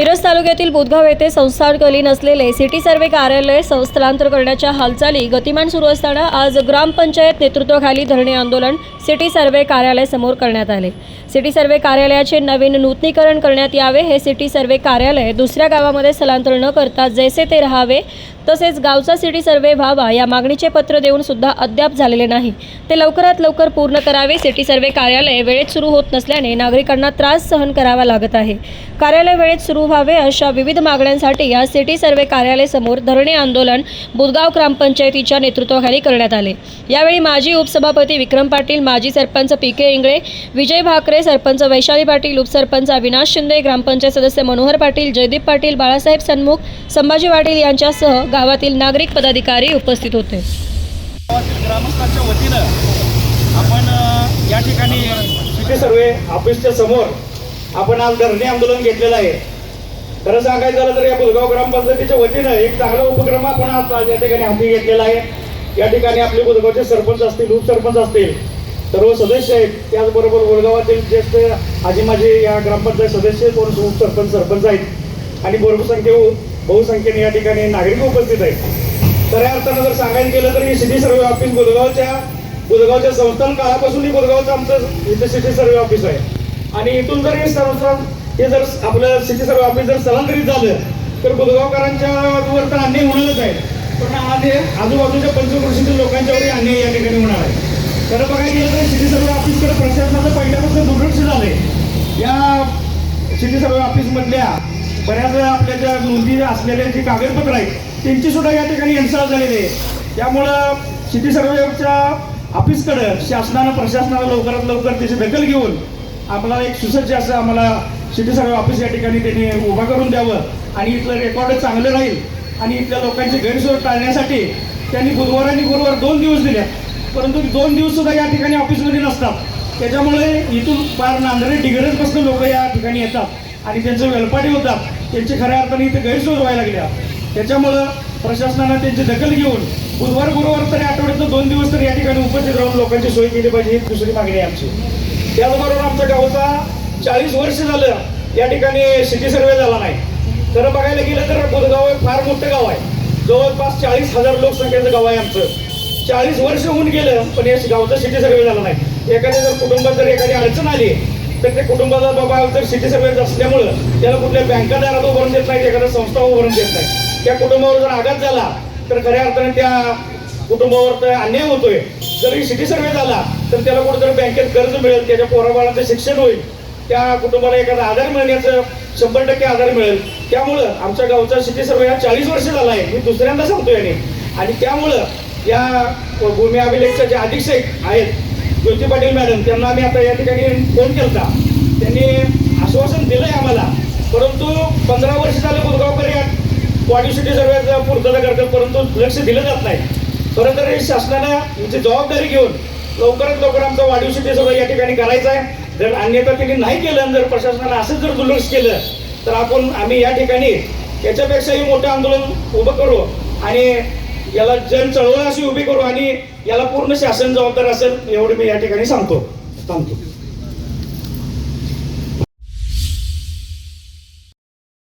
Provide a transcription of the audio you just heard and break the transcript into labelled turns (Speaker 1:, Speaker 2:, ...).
Speaker 1: मिरज तालुक्यातील बुधगाव येथे संस्थानकालीन असलेले सिटी सर्वे कार्यालय स्थलांतर करण्याच्या हालचाली गतिमान सुरू असताना आज ग्रामपंचायत नेतृत्वाखाली धरणे आंदोलन सिटी सर्वे कार्यालय समोर करण्यात आले. सिटी सर्वे कार्यालयाचे नवीन नूतनीकरण करण्यात यावे हे सिटी सर्वे कार्यालय दुसऱ्या गावामध्ये स्थलांतर न करता जैसे ते राहावे तसेच गावचा सिटी सर्वे व्हावा या मागणीचे पत्र देऊन सुद्धा अद्याप झालेले नाही. ते लवकरात लवकर पूर्ण करावे सिटी सर्वे कार्यालय वेळेत सुरू होत नसल्याने नागरिकांना त्रास सहन करावा लागत आहे. कार्यालय वेळेत सुरू व्हावे अशा विविध मागण्यांसाठी या सिटी सर्वे कार्यालय समोर धरणे आंदोलन बुधगाव ग्रामपंचायतीच्या नेतृत्वाखाली करण्यात आले. यावेळी माजी उपसभापती विक्रम पाटील माजी सरपंच पी के इंगळे विजय भाकरे सरपंच वैशाली पाटील उपसरपंच अविनाश शिंदे ग्रामपंचायत सदस्य मनोहर पाटील जयदीप पाटील बाळासाहेब सन्मुख संभाजी पाटील यांच्यासह गावातील नागरिक पदाधिकारी उपस्थित होते.
Speaker 2: गावातील ग्रामस्थांच्या वतीनं आपण या ठिकाणी सर्वे ऑफिसच्या समोर आपण आज धरणे आंदोलन घेतलेलं आहे. खरं सांगायचं झालं तर या बुधगाव ग्रामपंचायतीच्या वतीनं एक चांगला उपक्रम आपण आज या ठिकाणी हाती घेतलेला आहे. या ठिकाणी आपले बुधगावचे सरपंच असतील उपसरपंच असतील सर्व सदस्य आहेत. त्याचबरोबर बोरगावातील ज्येष्ठ आजी माझे या ग्रामपंचायत सदस्य कोण उपसरपंच सरपंच आहेत. आणि बहुसंख्य बहुसंख्येने या ठिकाणी नागरिक उपस्थित आहेत. खऱ्या अर्थानं जर सांगायचं गेलं तर ही सिटी सर्वे ऑफिस बुधगावच्या बुधगावच्या संस्थान काळापासून ही बुधगावचं आमचं इथं सिटी सर्वे ऑफिस आहे. आणि इथून जर हे संस्थान हे जर आपलं सिटी सर्वे ऑफिस जर स्थलांतरित झालं तर बुधगावकरांच्या वर तर अन्याय होणारच आहे. पण आज हे आजूबाजूच्या पंचकृषीतील लोकांच्यावरही अन्याय या ठिकाणी होणार आहे. खरं बघायला गेलं तर सिटी सर्वे ऑफिसकडे प्रशासनाचं पहिल्यापासून दुर्लक्ष झालंय. या सिटी सर्वे ऑफिसमधल्या बऱ्याच आपल्या ज्या नोंदी असलेले जे कागदपत्र आहेत त्यांची सुद्धा या ठिकाणी हिंसा झालेली आहे. त्यामुळं सिटी सर्वेच्या ऑफिसकडं शासनानं प्रशासनाला लवकरात लवकर त्याची दखल घेऊन आम्हाला एक सुसज्ज असं आम्हाला सिटी सर्वे ऑफिस या ठिकाणी त्यांनी उभा करून द्यावं आणि इथलं रेकॉर्ड चांगलं राहील आणि इथल्या लोकांची गैरसोय टाळण्यासाठी त्यांनी बुधवार आणि गुरुवार दोन दिवस दिले परंतु दोन दिवस सुद्धा या ठिकाणी ऑफिसमध्ये नसतात. त्याच्यामुळे इथून पार नांदरे डिग्रजपासून लोक या ठिकाणी येतात. आणि त्यांचं वेलपाटी होतात त्यांची खऱ्या अर्थाने इथे गैरसोय व्हायला लागल्या. त्याच्यामुळं प्रशासनानं त्यांची दखल घेऊन बुधवार गुरुवार तरी आठवड्यातनं दोन दिवस तरी या ठिकाणी उपस्थित राहून लोकांची सोय केली पाहिजे ही दुसरी मागणी आहे आमची. त्याचबरोबर आमच्या गावचा चाळीस वर्ष झालं या ठिकाणी सिटी सर्वे झाला नाही. तर बघायला गेलं तर बुधगाव हे फार मोठं गाव आहे. जवळपास चाळीस हजार लोकसंख्येचं गाव आहे आमचं. चाळीस वर्ष होऊन गेलं पण या गावचा सिटी सर्वे झाला नाही. एखाद्या जर कुटुंबात जर एखादी अडचण आली तर कुटुंबाला कुटुंबाचा बाबा जर सिटी सर्वे असल्यामुळं त्याला कुठल्या बँका दारात उभारून देत नाही एखाद्या संस्था उभारून देत नाही. त्या कुटुंबावर जर आघात झाला तर खऱ्या अर्थाने त्या कुटुंबावर तर अन्याय होतोय. जर ही सिटी सर्वे झाला तर त्याला कुठेतरी बँकेत कर्ज मिळेल त्याच्या पोराबाळाचं शिक्षण होईल त्या कुटुंबाला एखादा आधार मिळण्याचं शंभर टक्के आधार मिळेल. त्यामुळं आमच्या गावचा सिटी सर्वे हा चाळीस वर्ष झाला आहे. मी दुसऱ्यांदा सांगतो आणि त्यामुळं या भूमी अभिलेखच्या जे अधीक्षक आहेत ज्योती पाटील मॅडम त्यांना आम्ही आता या ठिकाणी फोन केला त्यांनी आश्वासन दिलं आहे आम्हाला. परंतु पंधरा वर्ष झालं गुरगावकर या वाढीव सिटी सर्वेचं पूर्तता करतात परंतु लक्ष दिलं जात नाही. खरं तर शासनानं याची जबाबदारी घेऊन लवकरात लवकर आमचा वाढीव सिटी या ठिकाणी करायचा आहे जर अन्यथा त्यांनी नाही केलं जर प्रशासनानं असंच जर दुर्लक्ष केलं तर आपण आम्ही या ठिकाणी याच्यापेक्षाही मोठं आंदोलन उभं करू आणि याला जन चळवळ अशी उभी करू आणि याला पूर्ण शासन जबाबदार असेल एवढं मी या ठिकाणी सांगतो. थांबतो